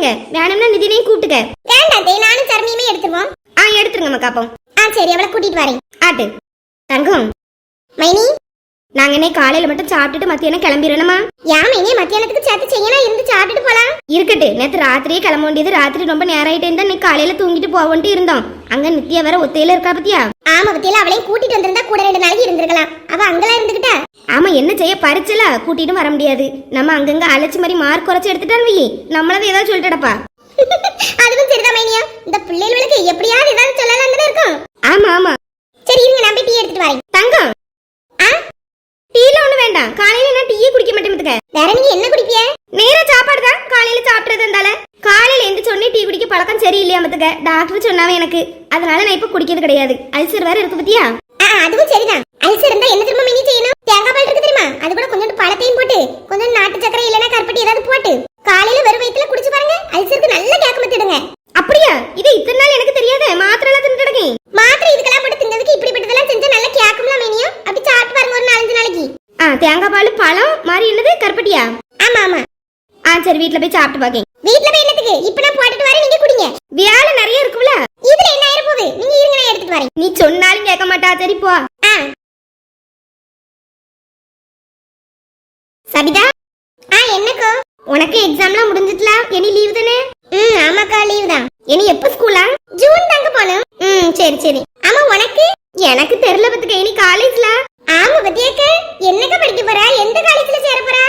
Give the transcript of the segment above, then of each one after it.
எடுத்து மாத்திருங்க வேணும்னா நிதினையும் கூப்பிட்டுக்க வேண்டாம் தே நானும் சர்மியுமே எடுத்துருவோம். ஆ எடுத்துருங்க மக்காப்போம் ஆ சரி அவளை கூட்டிட்டு வரேன். ஆட்டு. தங்கம். மைனி. நாங்க இன்னைக்கு காலையில மட்டும் சாப்பிட்டுட்டு மத்தியானம் கிளம்பிடணுமா யா மைனி மத்தியானத்துக்கு சேர்த்து செய்யணும் இருந்து சாப்பிட்டுட்டு போலாம். இருக்கட்டு. நேத்து ராத்திரியே கிளம்ப வேண்டியது ராத்திரி ரொம்ப நேரம் ஆயிட்டே இருந்தா இன்னைக்கு காலையில தூங்கிட்டு போவோன்ட்டு இருந்தோம். அங்க நித்யா வேற ஒத்தையில இருக்கா பத்தியா? ஆமா பத்தியில அவளையும் கூட்டிட்டு வந்திருந்தா கூட ரெண்டு நாளைக்கு இருந்திருக்கலாம். அவ அங்கெல்லாம் இருந்துகிட்டா? என்ன செய்ய பறிச்சல கூட்டிட்டும் வர முடியாது. நம்ம அங்கங்க அழைச்சி மாதிரி மார்க் குறைச்சு எடுத்துட்டான் வை நம்மளவே ஏதாவது சொல்லிட்டடப்பா. அதுவும் சரிதான் மைனியா. இந்த பிள்ளைகளுக்கு எப்படியாவது ஏதாவது சொல்லலாம் தானே இருக்கும். ஆமா ஆமா. சரி இருங்க நான் போய் டீ எடுத்துட்டு வரேன். தங்கம். ஆ? டீல ஒண்ணு வேண்டாம். காலையில நான் டீயே குடிக்க மாட்டேன் பாத்துக்க. வேற நீங்க என்ன குடிப்பிய? நேரா சாப்பாடு தான். காலையில சாப்பிடுறது இருந்தால. காலையில எந்திரிச்ச உடனே டீ குடிக்க பழக்கம் சரியில்லையா மத்துக்க டாக்டர் சொன்னாவே எனக்கு. அதனால நான் இப்ப குடிக்கிறது கிடையாது. அல்சர் வேற இருக்கு பத்தியா? அதுவும் சரிதான். அல்சர் இருந்தா என்ன திரும்ப மினி செய்யணும்? தேங்காய் பால் இருக்கு தெரியுமா? அது கூட கொஞ்சம் பழத்தையும் போட்டு கொஞ்சம் நாட்டு சக்கரை இல்லைன்னா கருப்பட்டி ஏதாவது போட்டு காலையில வெறும் வயித்துல குடிச்சு பாருங்க அல்சருக்கு நல்ல கேக்க மத்திடுங்க அப்படியா? இது இத்தனை நாள் எனக்கு தெரியாத மாத்திரை எல்லாம் தின்னு கிடக்கேன் மாத்திரை இதுக்கெல்லாம் போட்டு திங்கிறதுக்கு இப்படிப்பட்டதெல்லாம் செஞ்சா நல்லா கேக்கும்ல மைனியும்? அப்படி சாப்பிட்டு பாருங்க ஒரு நாலஞ்சு நாளைக்கு. ஆ தேங்காய் பால் பழம் மாதிரி என்னது? கருப்பட்டியா? ஆமா ஆமா. ஆ சரி வீட்ல போய் சாப்பிட்டு பாக்கேன் வீட்ல போய் என்னத்துக்கு இப்ப நான் போட்டுட்டு வரேன் நீங்க குடிங்க வியாழ நிறைய இருக்குல்ல இதுல என்ன ஆயிர போகுது நீங்க இருங்க நான் எடுத்துட்டு வரேன் நீ சொன்னாலும் கேட்க மாட்டா சரி போ ஆ சபிதா? ஆ என்னக்கா? உனக்கு எக்ஸாம்லாம் முடிஞ்சிட்டல? இனி லீவ் தானே? ம் ஆமாக்கா லீவ் தான். இனி எப்போ ஸ்கூலா ஜூன் தாங்க போனோம். ம் சரி சரி. ஆமா உனக்கு? எனக்கு தெரியல பத்துக்க இனி காலேஜ்ல ஆமா பத்தியாக்க. என்னக்கா படிக்க போறா? எந்த காலேஜ்ல சேர போறா?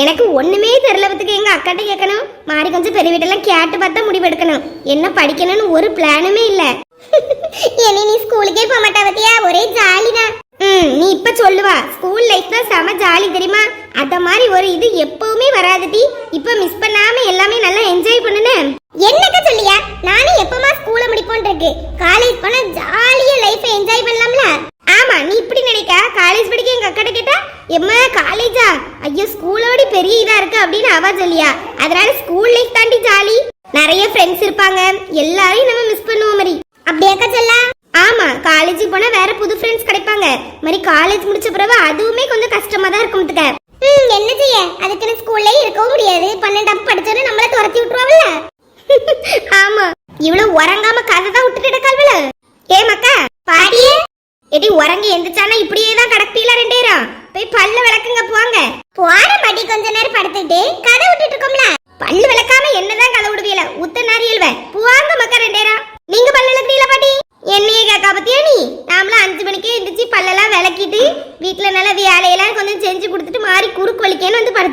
எனக்கு ஒண்ணுமே தெரியல பத்துக்க எங்க அக்காட்ட கேட்கணும் மாறி கொஞ்சம் பெரிய வீட்டெல்லாம் கேட்டு பார்த்தா முடிவு எடுக்கணும் என்ன படிக்கணும்னு ஒரு பிளானுமே இல்ல. இனி நீ ஸ்கூலுக்கே போக மாட்டா பத்தியா ஒரே ஜாலி தான். ம் நீ இப்ப சொல்லுவா. ஸ்கூல் லைஃப் தான் செம ஜாலி தெரியுமா? அத மாதிரி ஒரு இது எப்பவுமே வராதுடி இப்ப மிஸ் பண்ணாம எல்லாமே நல்லா என்ஜாய் பண்ணுனே. என்னக்க சொல்லியா? நானும் எப்பமா ஸ்கூல முடிப்போன் இருக்கு. காலேஜ் போனா ஜாலியா லைஃப் என்ஜாய் பண்ணலாம்ல. ஆமா நீ இப்படி நினைக்க? காலேஜ் படிக்க எங்க அக்காட்ட கேட்டா எம்மா காலேஜா ஐயோ ஸ்கூலோட பெரிய இதா இருக்கு அப்படின்னு அவ சொல்லியா. அதனால ஸ்கூல் லைஃப் தாண்டி ஜாலி நிறைய ஃப்ரெண்ட்ஸ் இருப்பாங்க. எல்லாரையும் நம்ம மிஸ் பண்ணுவோம் மாதிரி அப்படியாக்கா சொல்லா ஆமா காலேஜுக்கு போனா வேற புது ஃப்ரெண்ட்ஸ் கிடைப்பாங்க மாதிரி காலேஜ் முடிச்ச பிறகு அதுவுமே கொஞ்சம் கஷ்டமா தான் இருக்கும் பாத்துக்க. ம் என்ன செய்ய அதுக்குன்னு ஸ்கூல்லே இருக்கவும் முடியாது பன்னெண்டாம் படிச்சோன்னு நம்மள துரத்தி விட்டுருவாங்கல்ல ஆமா இவ்வளவு உறங்காம கதை தான் விட்டுட்டு கிடக்காள்வல ஏ மக்கா பாடியே எடி உறங்கி எந்திரிச்சானா இப்படியே தான் கிடப்பீல ரெண்டேரம் போய் பல்ல விளக்குங்க போங்க போற மாட்டி கொஞ்ச நேரம் படுத்துட்டு கதை விட்டுட்டு இருக்கோம்ல பல்லு விளக்காம என்னதான் கதை விடுவீல உத்த நாரியல்வ போவாங்க மக்கா ரெண்டேரம் நீங்க பல்ல விளக்குறீல பாட்டி என்னையே கேக்கா பத்தியா நீ நாமளும் அஞ்சு மணிக்கே எந்திரிச்சு பல்லெல்லாம் விளக்கிட்டு வீட்டுல நல்ல வேலையெல்லாம் கொஞ்சம் செஞ்சு கொடுத்துட்டு மாறி குறுக்கு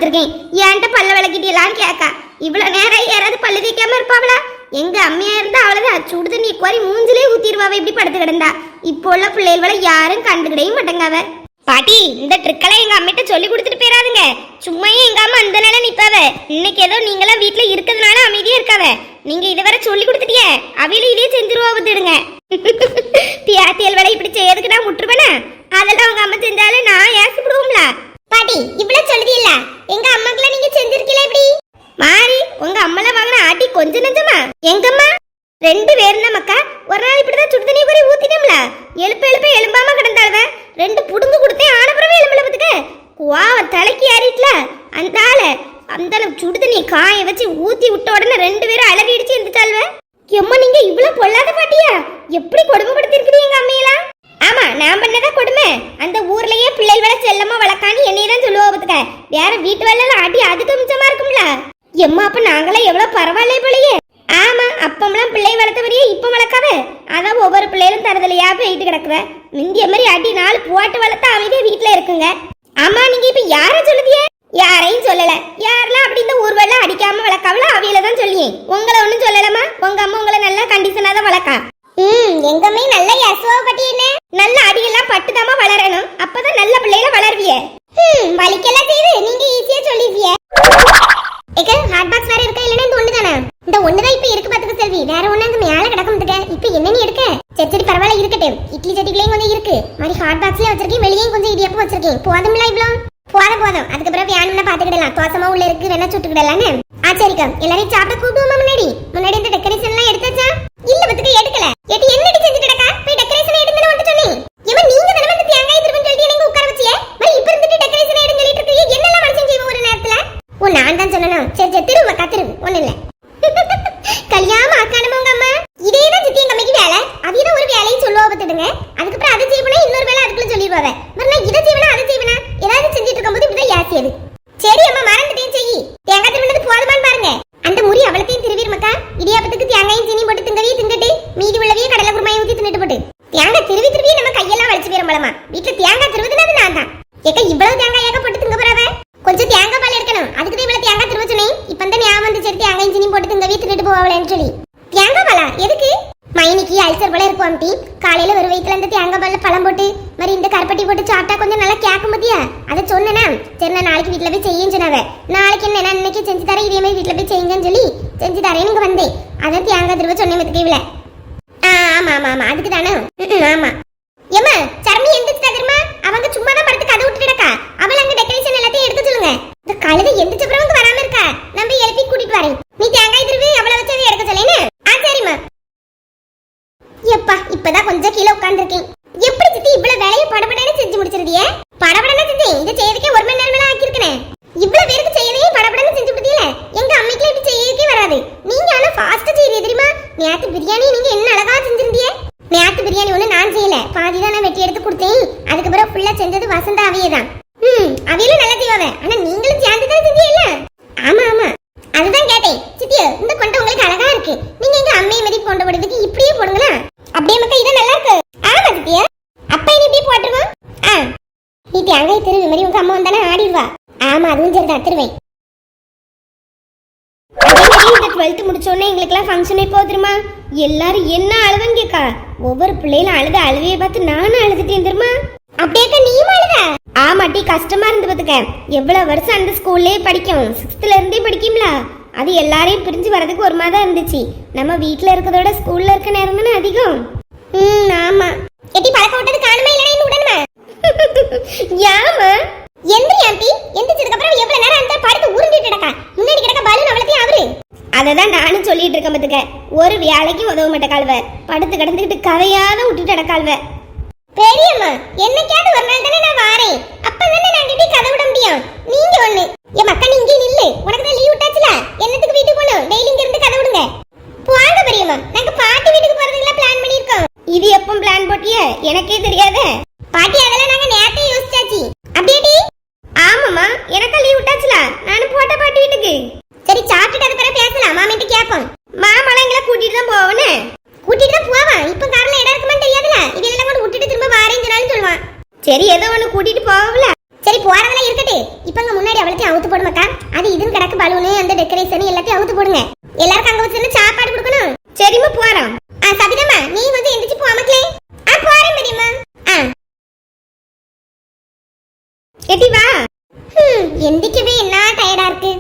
வந்திருக்கேன் ஏன்ட்ட பல்ல விளக்கிட்டீங்களான்னு கேட்கா இவ்வளோ நேரம் யாராவது பல்லு தேய்க்காம இருப்பாவளா? எங்க அம்மையா இருந்தா அவ்வளோதான் சுடு தண்ணி குவாரி மூஞ்சிலே ஊத்திடுவாவ இப்படி படுத்து கிடந்தா. இப்போ உள்ள பிள்ளைகளை யாரும் கண்டுக்கிடவே மாட்டேங்காவ. பாட்டி இந்த ட்ரிக்கெல்லாம் எங்க அம்மிட்ட சொல்லி கொடுத்துட்டு போயிடாதுங்க சும்மாயே எங்க அம்மா அந்த நிலை நிப்பாவ. இன்னைக்கு ஏதோ நீங்களாம் வீட்டுல இருக்கிறதுனால அமைதியா இருக்காவ. நீங்க இதுவரை சொல்லி கொடுத்துட்டியே. அவையில இதே செஞ்சிருவா வந்துடுங்க பியாத்தியல் வேலை இப்படி செய்யறதுக்கு நான் விட்டுருவேனா? அதெல்லாம் உங்க அம்மா செஞ்சாலும் நான் ஏசிப்படுவோம்ல. பாட்டி இவ்வளவு சொல்லுதீல்ல எங்க இப்படி? மாறி உங்க அம்மால வாங்கின ஆட்டி கொஞ்சம் நெஞ்சமா? எங்கம்மா? ரெண்டு பேரும் தான் மக்கா ஒரு நாள் இப்படிதான் சுடு தண்ணி போய் ஊத்திட்டோம்ல எழுப்ப எழுப்ப எலும்பாம கிடந்தாள்வ. ரெண்டு புடுங்கு கொடுத்தேன் ஆனப்புறமே எலும்புல பத்துக்க. குவாவ தலைக்கு ஏறிட்டுல அந்த ஆளு அந்த சுடு தண்ணி காய வச்சு ஊத்தி விட்ட உடனே ரெண்டு பேரும் அலறி அடிச்சு இருந்துட்டாள்வ எம்மா நீங்க இவ்வளவு பொல்லாத பாட்டியா? எப்படி கொடுமைப்படுத்திருக்கிறீங்க எங்க அம்மையெல்லாம்? ஆமா நான் பண்ணதா கொடுமை. அந்த ஊர்லயே பிள்ளைகளை செல்லமா வளர்க்கான்னு என்னைய தான் சொல்லுவா பத்துக்க வேற வீட்டு வேலை அடி அதுக்கு மிச்சமா இருக்கும்ல. எம்மா அப்ப நாங்களாம் எவ்வளவு பரவாயில்ல போலயே. ஆமா அப்பம்லாம் பிள்ளை வளர்த்தவரையே இப்ப வளர்க்காத. அதான் ஒவ்வொரு பிள்ளைகளும் தரதுலையா போயிட்டு கிடக்குற முந்திய மாதிரி அடி நாலு போட்டு வளர்த்தா அமைதியா வீட்டுல இருக்குங்க. ஆமா நீங்க இப்ப யார சொல்லுதிய? யாரையும் சொல்லல. யாரெல்லாம் அப்படி இந்த ஊர்வெல்லாம் அடிக்காம வளர்க்காவல அவையில தான் சொல்லியே. உங்களை ஒன்றும் சொல்லலாமா உங்க அம்மா உங்களை நல்லா கண்டிஷனா தான் வளர்க்கா. ம் எங்க நல்ல யசுவா பாட்டி நல்ல அடியெல்லாம் பட்டுதாமா வளரணும். அப்பதான் நல்ல பிள்ளைகள வளருவிய ம் வலிக்கெல்லாம் செய்யுது நீங்க ஈஸியா சொல்லிடுவிய போதும்ல இவ்ளோ போதும் போதும் அதுக்கப்புறம் வேணும்னா பாத்துக்கிடலாம் தோசமா உள்ள இருக்கு வேணா சுட்டுக்கிடலான்னு ஆ சரிக்கா எல்லாரையும் சாப்பிட கூப்பிடுவோமா முன்னாடி முன்னாடி இந்த டெக்கரேஷன் எல்லாம் எடுத்தாச்சா இல்ல பத்துக்கு எடுக்கல எட்டி என்னடி செஞ்சு கிடக்கா போய் டெக்கரேஷன் எடுங்கன்னு வந்து சொன்னேன் ஏமா நீங்க தானே வந்து தேங்காய் திருப்பி சொல்லிட்டு எனக்கு உட்கார வச்சியே மாதிரி இப்ப இருந்துட்டு டெக்கரேஷன் எடுன்னு சொல்லிட்டு இருக்கீங்க என்னெல்லாம் மனுஷன் செய்வோம் ஒரு நேரத்துல ஓ நான் தான் சொன்னேன் சரி சரி திரும்ப கத்திருவு ஒண்ணு இல்ல கல்யாணம் ஆக்கானமா உங்க அம்மா இதே தான் சித்தி எங்க அம்மைக்கு வேலை அவியதான் ஒரு வேலையும் சொல்லுவா பார்த்துடுங்க அதுக்கப்புறம் அதை செய்வனா இன்னொரு வேலை அதுக்குள்ள சொல்லிடுவாங்க மறுநாள் இதை செய்வனா அதை செய்வனா ஏதாவது செஞ்சுட்டு இருக்கும்போது இப்படிதான் யாசியது சரி அம்மா மறந்துட்டேன் செய்யி தேங்காய் திருவினது போதுமான்னு பாருங்க அந்த முறி அவளத்தையும் திருவிர் மக்கா இடியாப்பத்துக்கு தேங்காயும் சீனி போட்டு திங்கவே திங்கட்டு மீதி உள்ளவையே கடலை குருமாயை ஊத்தி தின்னுட்டு போட்டு தேங்காய் திருவி திருவி நம்ம கையெல்லாம் வலிச்சு போயிரும் போலமா வீட்டுல தேங்காய் திருவுதுனது நான் தான் ஏக்கா இவ்வளவு தேங்காய் ஏக போட்டு திங்க போறாவ கொஞ்சம் தேங்காய் பால் எடுக்கணும் அதுக்கு தான் இவ்வளவு தேங்காய் திருவ சொன்னேன் இப்ப இந்த ஞாபகம் வந்து சரி தேங்காய் சீனி போட்டு திங்கவே தின்னுட்டு போவாங்களேன்னு சொல்லி தேங்காய் பாலா எதுக்கு மைனிக்கு அல்சர் போல இருக்கும் ஆண்டி காலையில ஒரு வயிற்றுல இருந்து தேங்காய் பால்ல பழம் போட்டு மாதிரி இந்த கருப்பட்டி போட்டு சாப்பிட்டா கொஞ்சம் நல்லா கேட்க முடியா அதை சொன்னேனா? சரி நான் நாளைக்கு வீட்டுல போய் செய்யும் சொன்னாவ நாளைக்கு என்ன நான் இன்னைக்கு செஞ்சு தரேன் இதே மாதிரி வீட்டுல போய் செய்யுங்கன்னு சொல்லி செஞ்சு தரேன் இங்கே வந்தேன். அதை தேங்காய் திரும்ப சொன்னேன் மத்துக்கு இவ்வளோ ஆ, ஆமா ஆமா ஆமா அதுக்கு தானே? ஆமா. ஏமா சர்மி எந்திரிச்சிட்டா தெரியுமா? அவங்க சும்மா தான் படுத்து கதை விட்டு கிடக்கா. அவள் அங்கே டெக்கரேஷன் எல்லாத்தையும் எடுத்து சொல்லுங்க. இந்த கழுதை எந்திரிச்ச பிறகு வராமல் இருக்கா? நம்ம எழுப்பி கூட்டிட்டு வரேன் நீ தேங்காய் திருவி அவளை வச்சு அதை எடுக்க சொல்லேன்னு ஆ சரிம்மா எப்பா இப்பதான் கொஞ்சம் கீழே உட்கார்ந்திருக்கேன் எப்படி சித்தி இவ்வளவு வேலையை படபடன்னு செஞ்சு முடிச்சிருதியே படபடன்னு செஞ்சேன் இதை செய்யறதுக்கே ஒரு மணி நேரம் மேல ஆக்கியிருக்கேன் இவ்வளவு பேருக்கு செய்யலையும் படபடன்னு செஞ்சு விட்டீல எங்க அம்மைக்கு இப்படி செய்யறதுக்கே வராது நீங்க ஆனா ஃபாஸ்டா செய்யறீங்க தெரியுமா நேத்து பிரியாணி நீங்க என்ன அழகா செஞ்சிருந்தீங்க நேத்து பிரியாணி ஒண்ணு நான் செய்யல பாதி தான் நான் வெட்டி எடுத்து கொடுத்தேன் அதுக்கப்புறம் ஃபுல்லா செஞ்சது வசந்தா அவியே தான் அதையெல்லாம் நல்லா செய்வாவ ஆனா நீங்களும் சேர்ந்து தான் செஞ்சீங்கல்ல? ஆமா ஆமா. அதுதான் கேட்டேன். சித்தியோ இந்த கொண்டை உங்களுக்கு அழகா இருக்கு. நீங்க எங்க அம்மையை மாதிரி கொண்டு போடுறதுக்கு இப்படியே போடுங்களா? அப்படியே மக்கா இது நல்லா இருக்கு. ஆமா சித்தியா. அப்ப இது இப்படியே போட்டுருவோம் ஆ. நீ தேங்காய் திருவி மாதிரி உங்க அம்மா வந்தானே ஆடிடுவா. ஆமா அதுவும் சரிதான் திருவேன். அதே டுவெல்த் முடிச்சோடனே எங்களுக்கெல்லாம் ஃபங்க்ஷனே போதுமா எல்லாரும் என்ன அழுதுன்னு கேட்கா. ஒவ்வொரு பிள்ளைகளும் அழுத அழுவையை பார்த்து நானும் அழுதுட்டேன் தெரியுமா? அப்படியே நீயும் அழுத? ஆமாட்டி கஷ்டமா இருந்து பார்த்துக்க எவ்வளோ வருஷம் அந்த ஸ்கூல்லே படிக்கும். சிக்ஸ்த்துல இருந்தே படிக்கும்ல. அது எல்லாரையும் பிரிஞ்சு வரதுக்கு ஒரு மாதம் இருந்துச்சு. நம்ம வீட்டில் இருக்கிறதோட ஸ்கூல்ல இருக்க நேரம் தானே அதிகம்? ம் ஆமா. எட்டி பழக்க விட்டது காணுமா இல்லைன்னு இன்னும் விடணுமா யாமா எந்திரி ஆண்டி. எந்திரிச்சதுக்கு அப்புறம் எவ்வளவு நேரம் அந்த படுத்து உருண்டிட்டு கிடக்கா? முன்னாடி கிடக்க பலூன் அவ்வளத்தையும் அவரு அததான் நானும் சொல்லிட்டு இருக்கேன் பார்த்துக்க ஒரு வேலைக்கு உதவ மாட்டேன் கால்வ. படுத்து கிடந்துக்கிட்டு கதையாத விட்டுட்டு கிடக்கால்வ. பெரியம்மா என்னைக்காவது ஒரு நாள் தானே நான் வாரேன். அப்பதானே நாங்க இப்படி கதை விட முடியும்? நீங்க ஒண்ணு. என் மக்கா நீங்க இங்கே நில்லு. உனக்கு தான் லீவ் விட்டாச்சுல? என்னத்துக்கு வீட்டுக்கு போகணும்? டெய்லி இங்க இருந்து கதை விடுங்க. போங்க பெரியம்மா. நாங்க பாட்டி வீட்டுக்கு போறதுக்குலாம் பிளான் பண்ணிருக்கோம் இது எப்போ பிளான் போட்டிய? எனக்கே தெரியாது. பாட்டி அதெல்லாம் நாங்க நேரத்தை யோசிச்சாச்சு. அப்படியேடி ஆமாம்மா எனக்கா லீவ் விட்டாச்சுல? நானும் போட்ட பாட்டி வீட்டுக்கு. சரி சாப்பிட்டுட்டு அது பிறகு பேசலாம் மாமிட்டு கேட்போம் மாமலாம் எங்களை கூட்டிட்டு தான் போவோன்னு கூட்டிட்டு தான் போவான் இப்ப கார்ல இடம் இருக்குமான்னு தெரியாதுல? இதெல்லாம் கொண்டு விட்டுட்டு திரும்ப வாரேன்னு சொல்லுவான். சரி ஏதோ ஒன்று கூட்டிட்டு போகல சரி போறதெல்லாம் இருக்கட்டு இப்ப அங்க முன்னாடி அவளத்தையும் அவுத்து போடுமாக்கா. அது இதுன்னு கிடக்கு பலூனு அந்த டெக்கரேஷன் எல்லாத்தையும் அவுத்து போடுங்க. எல்லாருக்கும் அங்க வச்சு சாப்பாடு கொடுக்கணும். சரிம்மா போறோம். ஆ சபிதம்மா நீ கொஞ்சம் எந்திரிச்சு போ மக்களே ஆ போறேன் பெரியம்மா ஆ. எட்டி வா. ஹம், எந்திரிக்கவே என்ன டயர்டா இருக்கு.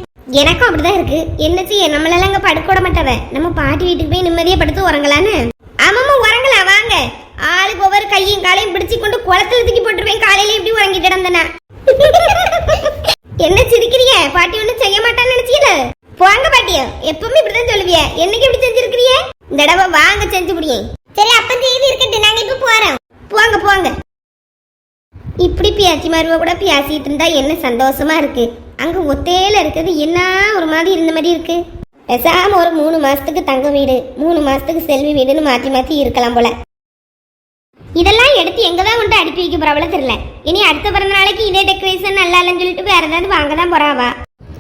எனக்கும் அப்படிதான் இருக்கு. என்ன செய்ய நம்மளால அங்க படுக்க விட மாட்டவ. நம்ம பாட்டி வீட்டுக்கு போய் நிம்மதியா படுத்து உறங்கலான்னு. ஆமாம்மா உறங்கலாம் வாங்க. ஆளுக்கு ஒவ்வொரு கையும் காலையும் பிடிச்சு கொண்டு குளத்துல தூக்கி போட்டுருவேன். காலையில எப்படி உறங்கிட்டு இருந்தேனா என்ன சிரிக்கிறீங்க? பாட்டி ஒண்ணும் செய்ய மாட்டான்னு நினைச்சீல போங்க பாட்டியோ எப்பவுமே இப்படிதான் சொல்லுவிய. என்னைக்கு இப்படி செஞ்சிருக்கிறிய இந்த தடவை வாங்க செஞ்சு முடியும் சரி அப்ப செய்தி இருக்கட்டு நாங்க இப்ப போறோம். போங்க போங்க. இப்படி பியாச்சி மருவ கூட பியாசிட்டு இருந்தா என்ன சந்தோஷமா இருக்கு. அங்க ஒத்தையில இருக்கிறது என்ன ஒரு மாதிரி இருந்த மாதிரி இருக்கு. பேசாம ஒரு மூணு மாசத்துக்கு தங்க வீடு மூணு மாசத்துக்கு செல்வி வீடுன்னு மாத்தி மாத்தி இருக்கலாம் போல. இதெல்லாம் எடுத்து எங்க தான் கொண்டு அனுப்பி வைக்க போறவள தெரியல. இனி அடுத்த பிறந்த நாளைக்கு இதே டெக்கரேஷன் நல்லா இல்லைன்னு சொல்லிட்டு வேற ஏதாவது வாங்க தான் போறாவா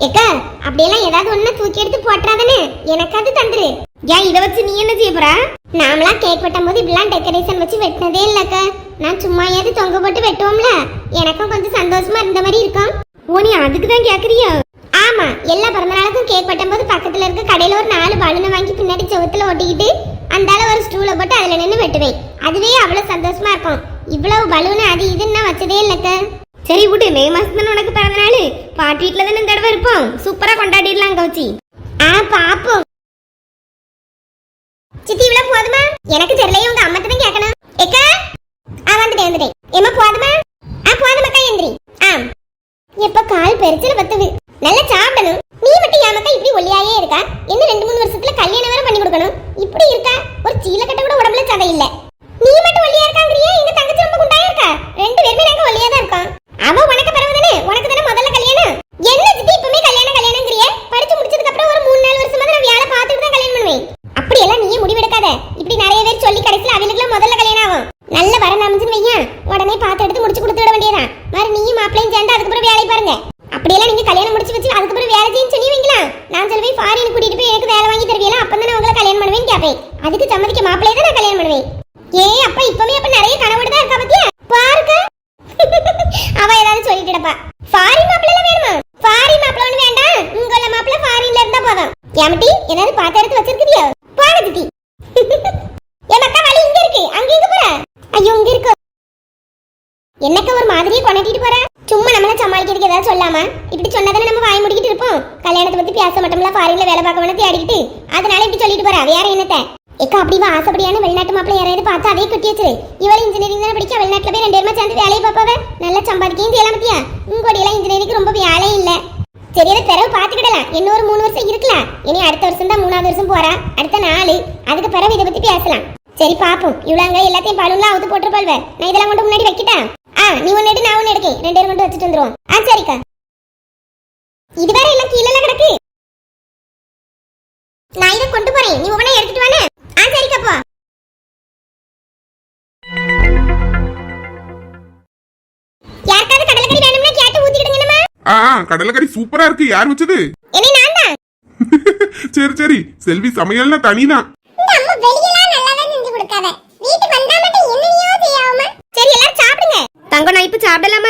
ஏக்கா அப்படியெல்லாம் ஏதாவது ஒண்ணு தூக்கி எடுத்து போட்டுறாதானே? எனக்கு அது தந்துரு. ஏன் இதை வச்சு நீ என்ன செய்ய போற? நாமளாம் கேக் வெட்டும் போது இப்படிலாம் டெக்கரேஷன் வச்சு வெட்டினதே இல்லக்கா. நான் சும்மா ஏது தொங்க போட்டு வெட்டுவோம்ல? எனக்கும் கொஞ்சம் சந்தோஷமா இருந்த மாதிரி இருக்கும். ஓ நீ அதுக்கு தான் கேக்குறியா? ஆமா எல்லா பிறந்த நாளுக்கும் கேக் வெட்டும் போது பக்கத்துல இருக்க கடையில ஒரு நாலு பலூனை வாங்கி பின்னாடி செவுத்துல ஒட்டிக்கிட்டு அந்தால ஒரு ஸ்டூல போட்டு அதுல நின்று வெட்டுவேன். அதுவே அவ்வளவு சந்தோஷமா இருக்கும் இவ்வளவு பலூன் அது இதுன்னா வச்சதே இல்லக்கா. சரி விடு மே மாசம் தானே உனக்கு பிறந்த நாள். பாட்டி வீட்டுல தானே இந்த தடவை இருப்போம். சூப்பரா கொண்டாடிடலாம் கவுச்சி ஆ பாப்போம். சித்தி இவ்வளவு போதுமா? எனக்கு தெரியல உங்க அம்மா தான் கேட்கணும். ஏக்கா ஆ வந்துட்டேன் வந்துட்டேன். ஏமா போதுமா? ஆ போதுமாக்கா எந்திரி. பெருச்சல பத்துது நல்லா சாப்பிடணும். நீ மட்டும் ஏன் இப்படி ஒல்லியாயே இருக்கா? இன்னும் ரெண்டு மூணு வருஷத்துல கல்யாணம் வேற பண்ணி கொடுக்கணும். இப்படி இருக்கா? ஒரு சீலக்கட்ட கூட உடம்புல சதை இல்லை நீ மட்டும் ஒல்லியா இருக்காங்கறியே எங்க தங்கச்சி ரொம்ப குண்டாயா இருக்கா ரெண்டு பேருமே நாங்க ஒல்லியா தான் இருக்கோம் அவ உனக்கு பிறகு தானே உனக்கு தானே முதல்ல கல்யாணம் என்ன சித்தி இப்பவுமே கல்யாணம் கல்யாணம்ங்கறியே படிச்சு முடிச்சதுக்கு அப்புறம் ஒரு மூணு நாலு வருஷமா தான் நான் வேலை பார்த்துட்டு தான் கல்யாணம் பண்ணுவேன் அப்படி எல்லாம் நீயே முடிவெடுக்காத இப்படி நிறைய பேர் சொல்லி கடைசியில் அவங்களுக்குலாம் முதல்ல கல்யாணம் ஆகும் நல்ல வரன் அமைச்சுன்னு வையன் உடனே பார்த்து எடுத்து முடிச்சு கொடுத்து விட வேண்டியதான் மாதிரி நீயும் மாப்பிளையும் சேர்ந்து அதுக்கப்புறம் வேலையை பாருங்க அப்படியெல்லாம் நீங்க கல்யாணம் முடிச்சு வச்சு அதுக்கப்புறம் வேலை செய்யும் சொல்லி வைங்களா நான் சொல்லுவேன் ஃபாரின் கூட்டிட்டு போய் எனக்கு வேலை வாங்கி தருவீங்களா அப்ப தான் உங்களை கல்யாணம் பண்ணுவேன்னு கேட்பேன் அதுக்கு சம்மதிக்க மாப்பிளையே தான் நான் கல்யாணம் பண்ணுவேன் ஏய் அப்ப இப்பவே அப்ப நிறைய கனவோட தான் இருக்கா பத்தியா பாருங்க அவ ஏதாவது சொல்லிட்டு கிடப்பா ஃபாரின் மாப்பிள்ள வேணுமா ஃபாரின் மாப்பிள்ள ஒண்ணு வேண்டாம் உங்க உள்ள மாப்பிள்ள ஃபாரின்ல இருந்தா போதும் ஏமட்டி ஏதாவது எடுத்து வச்சிருக்கிறியோ? போன என் அக்கா வழி இங்க இருக்கு. அங்க இங்க போற? ஐயோ இங்க இருக்கு. என்னக்க ஒரு மாதிரியே கொண்டாட்டிட்டு போற? சும்மா நம்மள சமாளிக்கிறதுக்கு ஏதாவது சொல்லாம? இப்படி சொன்னதானே நம்ம வாய் முடிக்கிட்டு இருப்போம். கல்யாணத்தை பத்தி பேச மட்டும்ல ஃபாரின்ல வேலை பார்க்க வேணும் தேடிக்கிட்டு. அதனால இப்படி சொல்லிட்டு போறா வேற என்னத்த? எக்கா அப்படி வா ஆசைப்படியான வெளிநாட்டு மாப்பிள்ளை யாராவது பார்த்து அதே கட்டி வச்சிரு. இவள் இன்ஜினியரிங் தானே படிக்க? வெளிநாட்டுல போய் ரெண்டு பேருமா சேர்ந்து வேலையை பார்ப்பாவே? நல்லா சம்பாதிக்கையும் செய்யலாம் பத்தியா? உங்களோட எல்லாம் இன்ஜினியரிங் ரொம்ப வேலையும் இல்ல. சரி அதை பிறகு பாத்துக்கிடலாம் இன்னொரு மூணு வருஷம் இருக்கலாம். இனி அடுத்த வருஷம் தான் மூணாவது வருஷம் போறா. அடுத்த நாலு அதுக்கு பிறகு இதை பத்தி பேசலாம். சரி பாப்போம் இவ்வளவுங்க எல்லாத்தையும் பலூன்லாம் அவுத்து போட்டுருப்பாள்வ. நான் இதெல்லாம் கொண்டு முன்னாடி வைக்கிட்டேன் ஆ நீ ஒன்னு எடு நான் ஒன்னு எடுக்கேன். ரெண்டு பேரும் கொண்டு வச்சுட்டு வந்துருவோம். ஆ சரிக்கா. இது வேற எல்லாம் கீழே கிடக்கு. நான் இதை கொண்டு போறேன். நீ உடனே எடுத்துட்டு வானே கடலைக்கறி சூப்பரா இருக்கு. யார் வச்சது? சரி சரி. செல்வி சமையல்னா தனிதான். நம்ம வெளியெல்லாம் நல்லாவே செஞ்சு கொடுக்காத. வீட்டுக்கு வந்தா மட்டும் என்னையோ செய்யாம சரி எல்லாரும் சாப்பிடுங்க. தங்கம் நான் இப்ப சாப்பிடலாமா?